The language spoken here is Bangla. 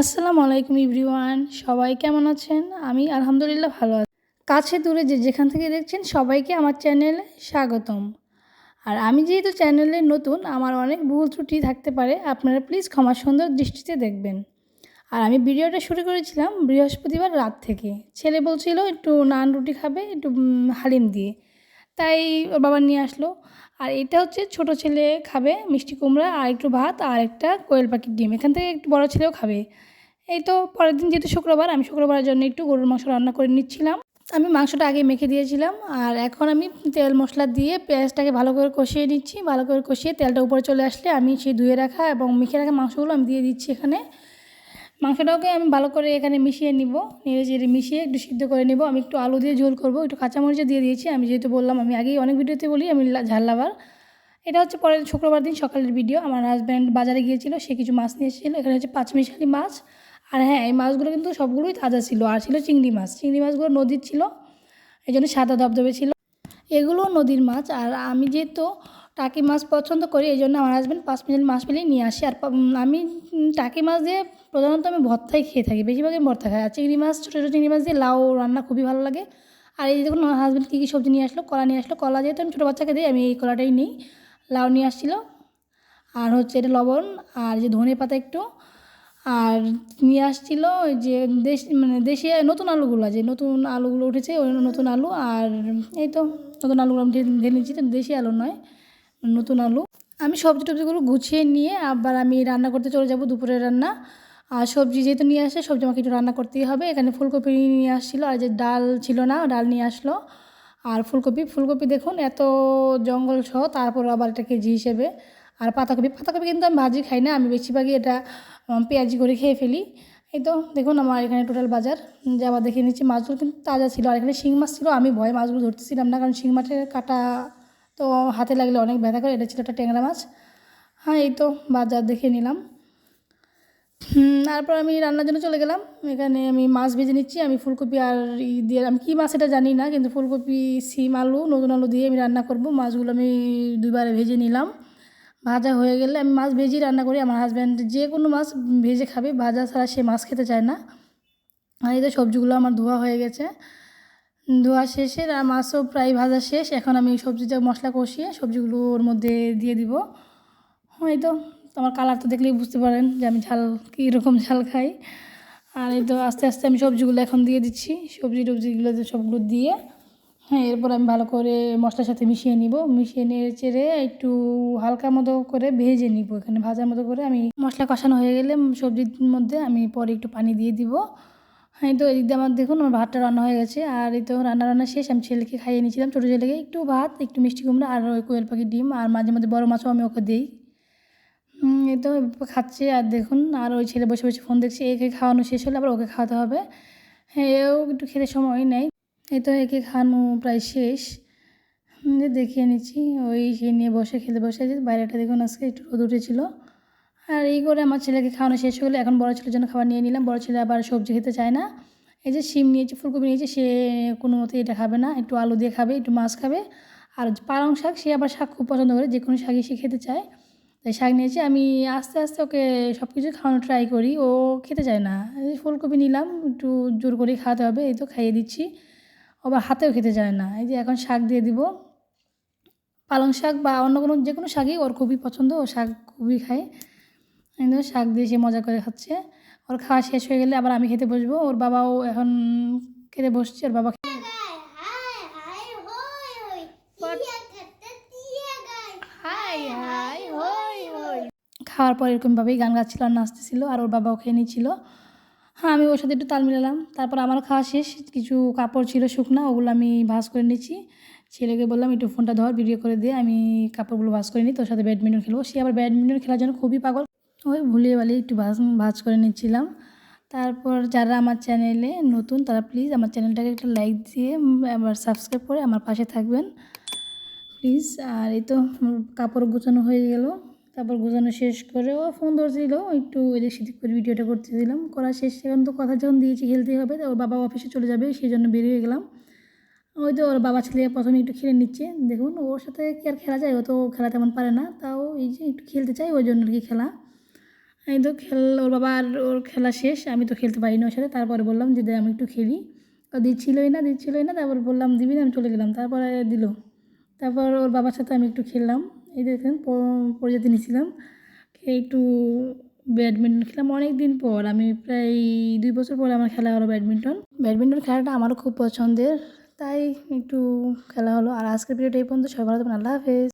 আসসালামু আলাইকুম ইভরিওয়ান সবাই কেমন আছেন? আমি আলহামদুলিল্লাহ ভালো আছি। কাছে দূরে যে যেখান থেকে দেখছেন সবাইকে আমার চ্যানেলে স্বাগতম। আর আমি যেহেতু চ্যানেলে নতুন, আমার অনেক ভুল ত্রুটি থাকতে পারে, আপনারা প্লিজ ক্ষমা সুন্দর দৃষ্টিতে দেখবেন। আর আমি ভিডিওটা শুরু করেছিলাম বৃহস্পতিবার রাত থেকে। ছেলে বলছিল, একটু নান রুটি খাবে, একটু হালিম দিয়ে। তাই ওর বাবা নিয়ে আসলো। আর এটা হচ্ছে ছোট ছেলে খাবে মিষ্টি কুমড়া আর একটু ভাত আর একটা কোয়েল পাখির ডিম। এখান থেকে একটু বড় ছেলেও খাবে। এই তো পরের দিন যেহেতু শুক্রবার, আমি শুক্রবারের জন্য একটু গরুর মাংস রান্না করে নিচ্ছিলাম। আমি মাংসটা আগে মেখে দিয়েছিলাম আর এখন আমি তেল মশলা দিয়ে পেঁয়াজটাকে ভালো করে কষিয়ে নিচ্ছি। ভালো করে কষিয়ে তেলটা উপরে চলে আসলে আমি সেই ধুয়ে রাখা এবং মেখে রাখা মাংসগুলো আমি দিয়ে দিচ্ছি এখানে। মাংসটাকে আমি ভালো করে এখানে মিশিয়ে নিব। চেড়ে মিশিয়ে একটু সিদ্ধ করে নেব। আমি একটু আলু দিয়ে ঝোল করব। একটু কাঁচামরিচও দিয়ে দিয়েছি। আমি যেহেতু বললাম, আমি আগেই অনেক ভিডিওতে বলি, আমি ঝাল লাভার। এটা হচ্ছে পরের শুক্রবার দিন সকালের ভিডিও। আমার হাজব্যান্ড বাজারে গিয়েছিল, সে কিছু মাছ নিয়ে এসেছিল। এখানে হচ্ছে পাঁচমিশালি মাছ। আর হ্যাঁ এই মাছগুলো কিন্তু সবগুলোই তাজা ছিল। আর ছিল চিংড়ি মাছ। চিংড়ি মাছগুলো নদীর ছিল। এই জন্য সাদা ধবধবে ছিল। এগুলো নদীর মাছ। আর আমি যেহেতু টাকি মাছ পছন্দ করি, এই জন্য আমার হাজব্যান্ড পাঁচ মিনিট মাছ পেলেই নিয়ে আসি। আর আমি টাকি মাছ দিয়ে প্রধানত আমি ভর্তাই খেয়ে থাকি, বেশিরভাগই ভর্তা খাই। আর চিংড়ি মাছ, ছোটো ছোটো চিংড়ি মাছ দিয়ে লাউ রান্না খুবই ভালো লাগে। আর এই দেখুন, আমার হাজব্যান্ড কী কী সবজি নিয়ে আসলো, কলা নিয়ে আসলো। কলা যেহেতু আমি ছোটো বাচ্চাকে দিই, আমি এই কলাটাই নিই। লাউ নিয়ে আসছিল। আর হচ্ছে এটা লবণ, আর যে ধনে পাতা একটু। আর নিয়ে আসছিল যে দেশ মানে দেশি, নতুন আলুগুলো, যে নতুন আলুগুলো উঠেছে, ওই নতুন আলু। আর এই তো, নতুন আলুগুলো আমি ঢেলে নিচ্ছি, তো দেশি আলু নয়। নতুন আলু। আমি সবজি টবজিগুলো গুছিয়ে নিয়ে আবার আমি রান্না করতে চলে যাব দুপুরের রান্না। আর সবজি যেহেতু নিয়ে আসে, সবজি আমাকে একটু রান্না করতেই হবে। এখানে ফুলকপি নিয়ে আসছিল, আর যে ডাল ছিল না, ডাল নিয়ে আসলো। আর ফুলকপি ফুলকপি দেখুন এত জঙ্গল সহ, তারপর আবার এটা কেজি হিসেবে। আর পাতাকপি পাতাকপি কিন্তু আমি ভাজি খাই না, আমি বেশিরভাগই এটা পেঁয়াজি করে খেয়ে ফেলি। এই তো দেখুন আমার এখানে টোটাল বাজার। যে আবার দেখে নিচ্ছি, মাছগুলো কিন্তু তাজা ছিল। আর এখানে শিং মাছ ছিল, আমি ভয় মাছগুলো ধরতেছিলাম না, কারণ শিং মাছের কাটা তো হাতে লাগলে অনেক ব্যথা করে, এটা ছিল একটা ট্যাংরা মাছ। হ্যাঁ এই তো বাজার দেখে নিলাম। তারপর আমি রান্নার জন্য চলে গেলাম। এখানে আমি মাছ ভেজে নিচ্ছি, আমি ফুলকপি আর ই দিয়ে, আমি কী মাছ এটা জানি না, কিন্তু ফুলকপি সিম আলু, নতুন আলু দিয়ে আমি রান্না করব। মাছগুলো আমি দুইবারে ভেজে নিলাম। ভাজা হয়ে গেলে আমি মাছ ভেজেই রান্না করি। আমার হাজব্যান্ড যে কোনো মাছ ভেজে খাবে, ভাজা ছাড়া সে মাছ খেতে চায় না। আর এই তো সবজিগুলো আমার ধোয়া হয়ে গেছে। ধোয়া শেষে আর মাছও প্রায় ভাজা শেষ। এখন আমি সবজিটা মশলা কষিয়ে সবজিগুলো ওর মধ্যে দিয়ে দিব। এই তো। আমার কালার তো দেখলেই বুঝতে পারেন যে আমি ঝাল, কীরকম ঝাল খাই। আর এই তো আস্তে আস্তে আমি সবজিগুলো এখন দিয়ে দিচ্ছি। সবজি টবজিগুলো সবগুলো দিয়ে। হ্যাঁ এরপর আমি ভালো করে মশলার সাথে মিশিয়ে নিব। মিশিয়ে নিয়ে চেড়ে একটু হালকা মতো করে ভেজে নিব। এখানে ভাজার মতো করে আমি মশলা কষানো হয়ে গেলে সবজির মধ্যে আমি পরে একটু পানি দিয়ে দিব। হ্যাঁ এই তো এদিক দিয়ে আমার দেখুন, আমার ভাতটা রান্না হয়ে গেছে। আর এই তো রান্না রান্না শেষ, আমি ছেলেকে খাইয়ে নিয়েছিলাম ছোটো ছেলেকে একটু ভাত, একটু মিষ্টি কুমড়া আর ওই কোয়েল পাখির ডিম। আর মাঝে মধ্যে বড় মাছও আমি ওকে দিই। এই তো খাচ্ছে, আর দেখুন, আর ওই ছেলে বসে বসে ফোন দেখছে, একে খাওয়ানো শেষ হলে আবার ওকে খাওয়াতে হবে। হ্যাঁ এও একটু খেতে সময় নেই। এই তো একে খাওয়ানো প্রায় শেষ। দেখিয়ে নিচ্ছি, ওই সে নিয়ে বসে, খেতে বসে বাইরেটা দেখুন, আজকে একটু রোদ উঠেছিল। আর এই করে আমার ছেলেকে খাওয়ানো শেষ হলে। এখন বড় ছেলের জন্য খাবার নিয়ে নিলাম। বড় ছেলে আবার সবজি খেতে চায় না। এই যে শিম নিয়েছে, ফুলকপি নিয়েছে, সে কোনো মতে এটা খাবে না। একটু আলু দিয়ে খাবে, একটু মাছ খাবে। আর পালং শাক, সে আবার শাক খুব পছন্দ করে। যে কোনো শাকই সে খেতে চায়। তাই শাক নিয়েছি, আমি আস্তে আস্তে ওকে সব কিছু খাওয়ানো ট্রাই করি। ও খেতে চায় না। এই ফুলকপি নিলাম, একটু জোর করে খাওয়াতে হবে, এই তো খাইয়ে দিচ্ছি। ও আবার হাতেও খেতে চায় না। এই যে এখন শাক দিয়ে দিব। পালং শাক বা অন্য কোনো, যে কোনো শাকই ওর খুবই পছন্দ। ও শাক খুবই খায়। এই তো শাক দিয়ে সে মজা করে খাচ্ছে। ওর খাওয়া শেষ হয়ে গেলে আবার আমি খেতে বসবো। ওর বাবাও এখন খেতে বসছে, ওর বাবা খাওয়ার পর এরকমভাবেই গান গাচ্ছিল আর নাচতেছিল আর ওর বাবাও খেয়ে নিচ্ছিল। হ্যাঁ আমি ওর সাথে একটু তাল মিলালাম। তারপর আমার খাওয়া শেষ। কিছু কাপড় ছিল শুকনা, ওগুলো আমি ভাঁজ করে নিচ্ছি। ছেলেকে বললাম, একটু ফোনটা ধর ভিডিও করে দিয়ে আমি কাপড়গুলো ভাস করে নিই, তোর সাথে ব্যাডমিন্টন খেলব। সে আবার ব্যাডমিন্টন খেলার জন্য খুবই পাগল। ওই ভুলিয়ে বালিয়ে একটু ভাজ ভাজ করে নিচ্ছিলাম। তারপর যারা আমার চ্যানেলে নতুন, তারা প্লিজ আমার চ্যানেলটাকে একটা লাইক দিয়ে আবার সাবস্ক্রাইব করে আমার পাশে থাকবেন। প্লিজ আর এই তো কাপড় গোছানো হয়ে গেল। তারপর গোছানো শেষ করে ও ফোন ধরছিল, একটু এদিক সেদিক করে ভিডিওটা করতেছিলাম। করা শেষ এখন তো কথা যখন দিয়েছি খেলতেই হবে, তো ওর বাবা অফিসে চলে যাবে, সেই জন্য বেরিয়ে গেলাম। ওই তো ওর বাবা ছেলে প্রথমে একটু খেলে নিচ্ছে। দেখুন, ওর সাথে কি আর খেলা যায়? ও তো খেলা তেমন পারে না। তাও এই যে একটু খেলতে চাই, ওই জন্য আর কি খেলা। এই তো খেল, ওর বাবা আর ওর খেলা শেষ, আমি তো খেলতে পারিনি ওর সাথে। তারপরে বললাম, যে আমি একটু খেলি। ও দিচ্ছিলই না দিচ্ছিলই না, তারপর বললাম, দিবি না? আমি চলে গেলাম। তারপরে দিল। তারপর ওর বাবার সাথে আমি একটু খেললাম। এই দেখেন পরিজাতি নিয়েছিলাম খেয়ে একটু ব্যাডমিন্টন খেলাম। অনেক দিন পর, আমি প্রায় দুই বছর পর আমার খেলা হলো ব্যাডমিন্টন। ব্যাডমিন্টন খেলাটা আমারও খুব পছন্দের। তাই একটু খেলা হলো। আর আজকের ভিডিওটা এই পর্যন্ত। সবাই ভালো থাকবেন। আল্লাহ হাফেজ।